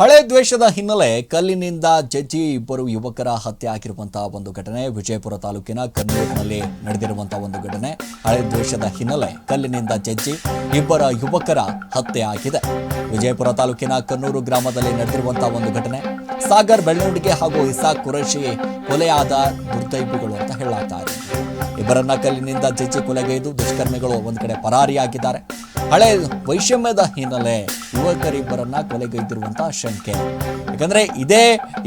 ಹಳೆ ದ್ವೇಷದ ಹಿನ್ನೆಲೆ ಕಲ್ಲಿನಿಂದ ಜಜ್ಜಿ ಇಬ್ಬರು ಯುವಕರ ಹತ್ಯೆ ಆಗಿರುವಂತಹ ಒಂದು ಘಟನೆ. ವಿಜಯಪುರ ತಾಲೂಕಿನ ಕನ್ನೂರಿನಲ್ಲಿ ನಡೆದಿರುವಂತಹ ಒಂದು ಘಟನೆ. ಹಳೆ ದ್ವೇಷದ ಹಿನ್ನೆಲೆ ಕಲ್ಲಿನಿಂದ ಜಜ್ಜಿ ಇಬ್ಬರ ಯುವಕರ ಹತ್ಯೆ ಆಗಿದೆ. ವಿಜಯಪುರ ತಾಲೂಕಿನ ಕನ್ನೂರು ಗ್ರಾಮದಲ್ಲಿ ನಡೆದಿರುವಂತಹ ಒಂದು ಘಟನೆ. ಸಾಗರ್ ಬೆಳ್ಳುಂಡಿಗೆ ಹಾಗೂ ಇಸಾಕ್ ಕುರೇಶಿ ಕೊಲೆಯಾದ ದುರ್ದೈವಿಗಳು ಅಂತ ಇದೆ. ಇಬ್ಬರನ್ನ ಕಲ್ಲಿನಿಂದ ಜಜ್ಜಿ ಕೊಲೆಗೈದು ದುಷ್ಕರ್ಮಿಗಳು ಒಂದು ಕಡೆ ಪರಾರಿಯಾಗಿದ್ದಾರೆ ಹಳೆ ವೈಷಮ್ಯದ ಹಿನ್ನೆಲೆ ಯುವಕರಿಬ್ಬರನ್ನ ಕೊಲೆಗೈದಿರುವಂತಹ ಶಂಕೆ. ಯಾಕಂದ್ರೆ ಇದೇ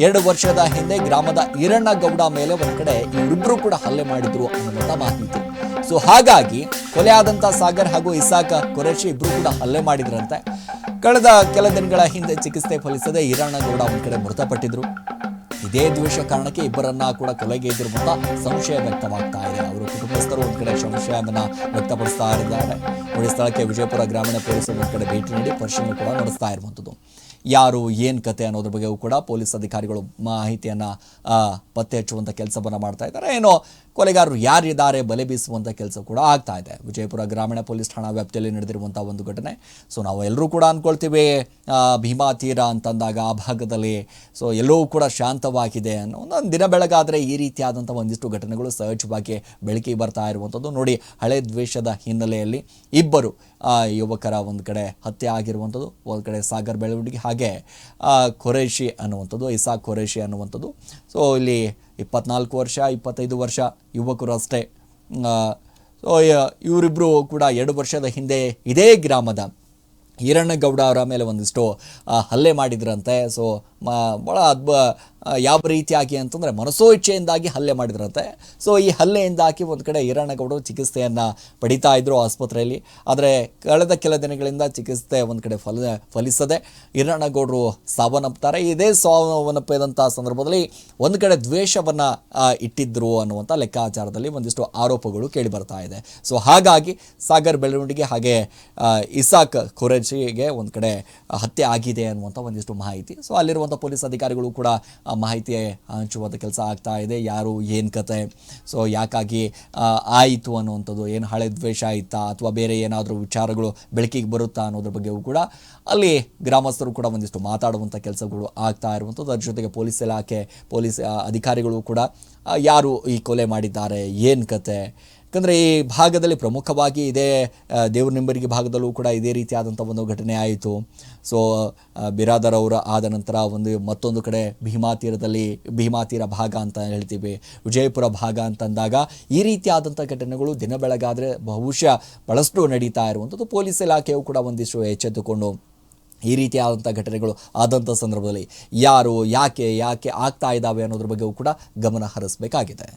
ಎರಡು ವರ್ಷದ ಹಿಂದೆ ಗ್ರಾಮದ ಈರಣ್ಣ ಗೌಡ ಮೇಲೆ ಒಂದು ಕಡೆ ಇವರಿಬ್ರು ಕೂಡ ಹಲ್ಲೆ ಮಾಡಿದ್ರು ಅನ್ನುವಂಥ ಮಾಹಿತಿ. ಸೊ ಹಾಗಾಗಿ ಕೊಲೆ ಆದಂತ ಸಾಗರ್ ಹಾಗೂ ಇಸಾಕ ಕೊರೇಶಿ ಇಬ್ರು ಕೂಡ ಹಲ್ಲೆ ಮಾಡಿದ್ರಂತೆ. ಕಳೆದ ಕೆಲ ದಿನಗಳ ಹಿಂದೆ ಚಿಕಿತ್ಸೆ ಫಲಿಸದೆ ಈರಣ್ಣಗೌಡ ಒಂದು ಕಡೆ ಮೃತಪಟ್ಟಿದ್ರು. ಇದೇ ದ್ವೇಷ ಕಾರಣಕ್ಕೆ ಇಬ್ಬರನ್ನ ಕೂಡ ಕೊಲೆಗೈದಿರುವಂತ ಸಂಶಯ ವ್ಯಕ್ತವಾಗ್ತಾ ಇದೆ. ಅವರು ಕುಟುಂಬಸ್ಥರು ಒಂದ್ ಕಡೆ ಸಂಶಯವನ್ನ ವ್ಯಕ್ತಪಡಿಸ್ತಾ ಇದ್ದಾರೆ. ಸ್ಥಳಕ್ಕೆ ವಿಜಯಪುರ ಗ್ರಾಮೀಣ ಪೊಲೀಸರು ಒಂದ್ ಕಡೆ ಭೇಟಿ ನೀಡಿ ಪರಿಶೀಲನೆ ಕೂಡ ನಡೆಸ್ತಾ ಇರುವಂಥದ್ದು. ಯಾರು ಏನು ಕತೆ ಅನ್ನೋದ್ರ ಬಗ್ಗೆಯೂ ಕೂಡ ಪೊಲೀಸ್ ಅಧಿಕಾರಿಗಳು ಮಾಹಿತಿಯನ್ನು ಪತ್ತೆ ಹಚ್ಚುವಂಥ ಕೆಲಸವನ್ನು ಮಾಡ್ತಾ ಇದ್ದಾರೆ. ಏನೋ ಕೊಲೆಗಾರರು ಯಾರಿದ್ದಾರೆ ಬಲೆ ಬೀಸುವಂಥ ಕೆಲಸ ಕೂಡ ಆಗ್ತಾ ಇದೆ. ವಿಜಯಪುರ ಗ್ರಾಮೀಣ ಪೊಲೀಸ್ ಠಾಣಾ ವ್ಯಾಪ್ತಿಯಲ್ಲಿ ನಡೆದಿರುವಂಥ ಒಂದು ಘಟನೆ. ಸೊ ನಾವು ಎಲ್ಲರೂ ಕೂಡ ಅಂದ್ಕೊಳ್ತೀವಿ ಭೀಮಾ ತೀರ ಅಂತಂದಾಗ ಆ ಭಾಗದಲ್ಲಿ. ಸೊ ಎಲ್ಲವೂ ಕೂಡ ಶಾಂತವಾಗಿದೆ ಅನ್ನೋ ಒಂದು ದಿನ ಬೆಳಗಾದರೆ ಈ ರೀತಿಯಾದಂಥ ಒಂದಿಷ್ಟು ಘಟನೆಗಳು ಸಹಜವಾಗಿ ಬೆಳಕಿಗೆ ಬರ್ತಾ ಇರುವಂಥದ್ದು ನೋಡಿ, ಹಳೆ ದ್ವೇಷದ ಹಿನ್ನೆಲೆಯಲ್ಲಿ ಇಬ್ಬರು ಯುವಕರ ಒಂದು ಕಡೆ ಹತ್ಯೆ ಆಗಿರುವಂಥದ್ದು ಒಂದು ಕಡೆ ಸಾಗರ್ ಬೆಳವಣಿಗೆ ಹಾಗೆ ಆ, ಕೊರೇಷಿ ಅನ್ನುವಂಥದ್ದು ಇಸಾಕ್ ಕೊರೇಷಿ ಅನ್ನುವಂಥದ್ದು. ಸೊ ಇಲ್ಲಿ ಇಪ್ಪತ್ನಾಲ್ಕು ವರ್ಷ ಇಪ್ಪತ್ತೈದು ವರ್ಷ ಯುವಕರು ಅಷ್ಟೇ. ಸೊ ಇವರಿಬ್ಬರು ಕೂಡ ಎರಡು ವರ್ಷದ ಹಿಂದೆ ಇದೇ ಗ್ರಾಮದ ಈರಣ್ಣಗೌಡ ಅವರ ಮೇಲೆ ಒಂದಿಷ್ಟು ಹಲ್ಲೆ ಮಾಡಿದ್ರಂತೆ. ಸೊ ಭಾಳ ಅದ್ಭು ಯಾವ ರೀತಿಯಾಗಿ ಅಂತಂದರೆ ಮನಸೋ ಇಚ್ಛೆಯಿಂದಾಗಿ ಹಲ್ಲೆ ಮಾಡಿದ್ರಂತೆ. ಸೊ ಈ ಹಲ್ಲೆಯಿಂದಾಗಿ ಒಂದು ಕಡೆ ಈರಣ್ಣಗೌಡರು ಚಿಕಿತ್ಸೆಯನ್ನು ಪಡಿತಾ ಇದ್ದರು ಆಸ್ಪತ್ರೆಯಲ್ಲಿ. ಆದರೆ ಕಳೆದ ಕೆಲ ದಿನಗಳಿಂದ ಚಿಕಿತ್ಸೆ ಒಂದು ಕಡೆ ಫಲ, ಫಲಿಸದೆ ಈರಣ್ಣಗೌಡರು ಸಾವನ್ನಪ್ತಾರೆ. ಇದೇ ಸಾವನ್ನಪ್ಪಿದಂಥ ಸಂದರ್ಭದಲ್ಲಿ ಒಂದು ಕಡೆ ದ್ವೇಷವನ್ನು ಇಟ್ಟಿದ್ದರು ಅನ್ನುವಂಥ ಲೆಕ್ಕಾಚಾರದಲ್ಲಿ ಒಂದಿಷ್ಟು ಆರೋಪಗಳು ಕೇಳಿ ಬರ್ತಾ ಇದೆ. ಸೊ ಹಾಗಾಗಿ ಸಾಗರ್ ಬೆಳವಣಿಗೆ ಹಾಗೆ ಇಸಾಕ್ ಖುರೇಜಿಗೆ ಒಂದು ಕಡೆ ಹತ್ಯೆ ಆಗಿದೆ ಅನ್ನುವಂಥ ಒಂದಿಷ್ಟು ಮಾಹಿತಿ. ಸೊ ಅಲ್ಲಿರುವಂಥ ಪೊಲೀಸ್ ಅಧಿಕಾರಿಗಳು ಕೂಡ ಮಾಹಿತಿ ಹಂಚುವಂಥ ಕೆಲಸ ಆಗ್ತಾ ಇದೆ, ಯಾರು ಏನು ಕತೆ, ಸೊ ಯಾಕಾಗಿ ಆಯಿತು ಅನ್ನುವಂಥದ್ದು, ಏನು ಹಳೆ ದ್ವೇಷ ಆಯಿತಾ, ಅಥವಾ ಬೇರೆ ಏನಾದರೂ ವಿಚಾರಗಳು ಬೆಳಕಿಗೆ ಬರುತ್ತಾ ಅನ್ನೋದ್ರ ಬಗ್ಗೆಯೂ ಕೂಡ ಅಲ್ಲಿ ಗ್ರಾಮಸ್ಥರು ಕೂಡ ಒಂದಿಷ್ಟು ಮಾತಾಡುವಂಥ ಕೆಲಸಗಳು ಆಗ್ತಾ ಇರುವಂಥದ್ದು. ಅದ್ರ ಜೊತೆಗೆ ಪೊಲೀಸ್ ಇಲಾಖೆ, ಪೊಲೀಸ್ ಅಧಿಕಾರಿಗಳು ಕೂಡ ಯಾರು ಈ ಕೊಲೆ ಮಾಡಿದ್ದಾರೆ, ಏನು ಕತೆ ಯಾಕಂದರೆ ಈ ಭಾಗದಲ್ಲಿ ಪ್ರಮುಖವಾಗಿ ಇದೇ ದೇವರ ದೇವ್ರ ನಿಂಬರಿಗೆ ಭಾಗದಲ್ಲೂ ಕೂಡ ಇದೇ ರೀತಿಯಾದಂಥ ಒಂದು ಘಟನೆ ಆಯಿತು. ಸೊ ಬಿರಾದರ್ ಅವರು ಆದ ನಂತರ ಒಂದು ಮತ್ತೊಂದು ಕಡೆ ಭೀಮಾ ತೀರದಲ್ಲಿ, ಭೀಮಾ ತೀರ ಭಾಗ ಅಂತ ಹೇಳ್ತೀವಿ, ವಿಜಯಪುರ ಭಾಗ ಅಂತಂದಾಗ ಈ ರೀತಿಯಾದಂಥ ಘಟನೆಗಳು ದಿನ ಬೆಳಗಾದರೆ ಬಹುಶಃ ಬಹಳಷ್ಟು ನಡೀತಾ ಇರುವಂಥದ್ದು. ಪೊಲೀಸ್ ಇಲಾಖೆಯು ಕೂಡ ಒಂದಿಷ್ಟು ಎಚ್ಚೆತ್ತುಕೊಂಡು ಈ ರೀತಿಯಾದಂಥ ಘಟನೆಗಳು ಆದಂಥ ಸಂದರ್ಭದಲ್ಲಿ ಯಾರು, ಯಾಕೆ ಯಾಕೆ ಆಗ್ತಾ ಇದ್ದಾವೆ ಅನ್ನೋದ್ರ ಬಗ್ಗೆಯೂ ಕೂಡ ಗಮನ ಹರಿಸಬೇಕಾಗಿದೆ.